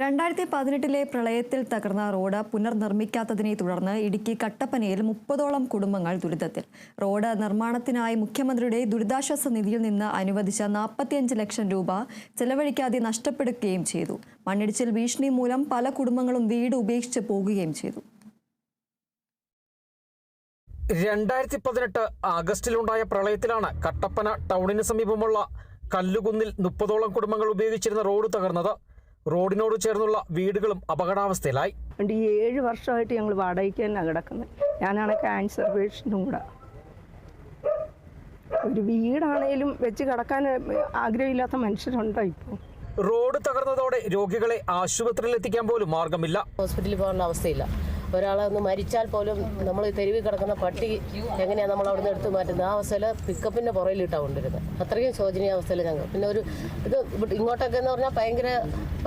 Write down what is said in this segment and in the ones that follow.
രണ്ടായിരത്തി പതിനെട്ടിലെ പ്രളയത്തിൽ തകർന്ന റോഡ് പുനർനിർമ്മിക്കാത്തതിനെ തുടർന്ന് ഇടുക്കി കട്ടപ്പനയിൽ മുപ്പതോളം കുടുംബങ്ങൾ ദുരിതത്തിൽ. റോഡ് നിർമ്മാണത്തിനായി മുഖ്യമന്ത്രിയുടെ ദുരിതാശ്വാസ നിധിയിൽ നിന്ന് അനുവദിച്ച നാൽപ്പത്തിയഞ്ച് ലക്ഷം രൂപ ചെലവഴിക്കാതെ നഷ്ടപ്പെടുകയും ചെയ്തു. മണ്ണിടിച്ചിൽ ഭീഷണി മൂലം പല കുടുംബങ്ങളും വീട് ഉപേക്ഷിച്ച് പോകുകയും ചെയ്തു. രണ്ടായിരത്തി പതിനെട്ട് ആഗസ്റ്റിലുണ്ടായ പ്രളയത്തിലാണ് കട്ടപ്പന ടൗണിന് സമീപമുള്ള കല്ലുകുന്നിൽ മുപ്പതോളം കുടുംബങ്ങൾ ഉപയോഗിച്ചിരുന്ന റോഡ് തകർന്നത്. റോഡിനോട് ചേർന്നുള്ള വീടുകളും അപകടാവസ്ഥയിലായി. ഈ ഏഴ് വർഷമായിട്ട് ഞങ്ങൾ വാടകയ്ക്ക് തന്നെ കിടക്കുന്നത്. ഞാനാണ് ക്യാൻസർ പേഷ്യന്റും കൂടെ. ഒരു വീടാണേലും വെച്ച് കിടക്കാൻ ആഗ്രഹമില്ലാത്ത മനുഷ്യരുണ്ടോ ഇപ്പോൾ റോഡ് തകർന്നതോടെ രോഗികളെ ആശുപത്രിയിൽ എത്തിക്കാൻ പോലും മാർഗമില്ല. ഹോസ്പിറ്റലിൽ പോകേണ്ട അവസ്ഥയില്ല. ഒരാളെ ഒന്ന് മരിച്ചാൽ പോലും നമ്മൾ തെരുവിൽ കിടക്കുന്ന പട്ടി എങ്ങനെയാണ് നമ്മൾ അവിടെ നിന്ന് എടുത്തു മാറ്റുന്നത്? ആ അവസ്ഥയിൽ പിക്കപ്പിന്റെ പുറയിലിട്ടാണ് കൊണ്ടിരുന്നത് അത്രയും ശോചനീയ അവസ്ഥയിൽ ഞങ്ങൾ. പിന്നെ ഒരു ഇത് ഇങ്ങോട്ടൊക്കെ എന്ന് പറഞ്ഞാൽ ഭയങ്കര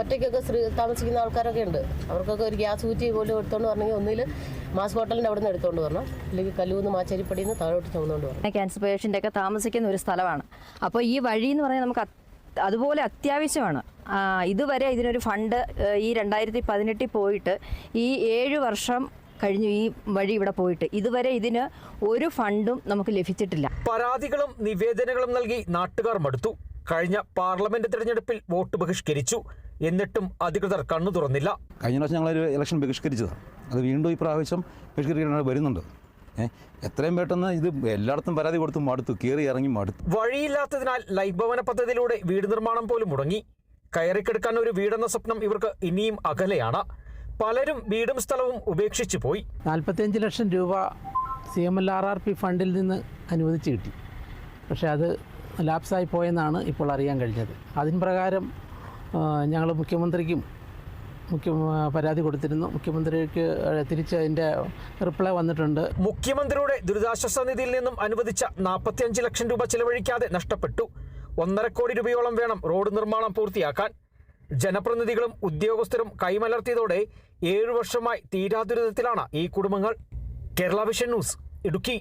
ഒറ്റയ്ക്കൊക്കെ സ്ത്രീ താമസിക്കുന്ന ആൾക്കാരൊക്കെ ഉണ്ട്. അവർക്കൊക്കെ ഒരു ഗ്യാസ് കുറ്റി പോലും എടുത്തോണ്ട് പറഞ്ഞെങ്കിൽ ഒന്നിൽ മാസ് ഹോട്ടലിന്റെ അവിടെ നിന്ന് എടുത്തോണ്ട് വരണം. അല്ലെങ്കിൽ കല്ലൂന്ന് മാച്ചേരിപ്പടിയിൽ നിന്ന് താഴോട്ട് ചുമന്നുകൊണ്ട് വരണം. ക്യാൻസർ പേഷ്യന്റെ ഒക്കെ താമസിക്കുന്ന ഒരു സ്ഥലമാണ്. അപ്പോൾ ഈ വഴി എന്ന് പറഞ്ഞാൽ നമുക്ക് അതുപോലെ അത്യാവശ്യമാണ്. ഇതുവരെ ഇതിനൊരു ഫണ്ട് ഈ രണ്ടായിരത്തി പതിനെട്ടിൽ പോയിട്ട് ഈ ഏഴ് വർഷം കഴിഞ്ഞു ഈ വഴി ഇവിടെ പോയിട്ട്. ഇതുവരെ ഇതിന് ഒരു ഫണ്ടും നമുക്ക് ലഭിച്ചിട്ടില്ല. പരാതികളും നിവേദനങ്ങളും നൽകി നാട്ടുകാർ മടുത്തു. കഴിഞ്ഞ പാർലമെന്റ് തെരഞ്ഞെടുപ്പിൽ വോട്ട് ബഹിഷ്കരിച്ചു. എന്നിട്ടും അധികൃതർ കണ്ണു തുറന്നില്ല. കഴിഞ്ഞ പ്രാവശ്യം ഞങ്ങളൊരു ഇലക്ഷൻ ബഹിഷ്കരിച്ചതാണ് അത് വീണ്ടും ഈ പ്രാവശ്യം ബഹിഷ്കരിക്കാൻ വരുന്നുണ്ട്. എത്രയും പെട്ടെന്ന് ഇത് എല്ലായിടത്തും പരാതി കൊടുത്തു മടുത്തു. കയറി ഇറങ്ങി മടുത്തു. വഴിയില്ലാത്തതിനാൽ ലൈഫ് ഭവന പദ്ധതിയിലൂടെ വീട് നിർമ്മാണം പോലും മുടങ്ങി. കയറിക്കെടുക്കാൻ ഒരു വീടെന്ന സ്വപ്നം ഇവർക്ക് ഇനിയും അകലെയാണ്. പലരും വീടും സ്ഥലവും ഉപേക്ഷിച്ചു പോയി. നാൽപ്പത്തിയഞ്ച് ലക്ഷം രൂപ C M L R R P ഫണ്ടിൽ നിന്ന് അനുവദിച്ച് കിട്ടി. പക്ഷേ അത് ലാപ്സായി പോയെന്നാണ് ഇപ്പോൾ അറിയാൻ കഴിഞ്ഞത്. അതിന് പ്രകാരം ഞങ്ങൾ മുഖ്യമന്ത്രിക്കും മുഖ്യ പരാതി കൊടുത്തിരുന്നു. മുഖ്യമന്ത്രിക്ക് തിരിച്ച് അതിന്റെ റിപ്ലൈ വന്നിട്ടുണ്ട്. മുഖ്യമന്ത്രിയുടെ ദുരിതാശ്വാസ നിധിയിൽ നിന്നും അനുവദിച്ച നാൽപ്പത്തിയഞ്ച് ലക്ഷം രൂപ ചിലവഴിക്കാതെ നഷ്ടപ്പെട്ടു. ഒന്നര കോടി രൂപയോളം വേണം റോഡ് നിർമ്മാണം പൂർത്തിയാക്കാൻ. ജനപ്രതിനിധികളും ഉദ്യോഗസ്ഥരും കൈമലർത്തിയതോടെ ഏഴു വർഷമായി തീരാദുരിതത്തിലാണ് ഈ കുടുംബങ്ങൾ. Kerala vision news Idukki.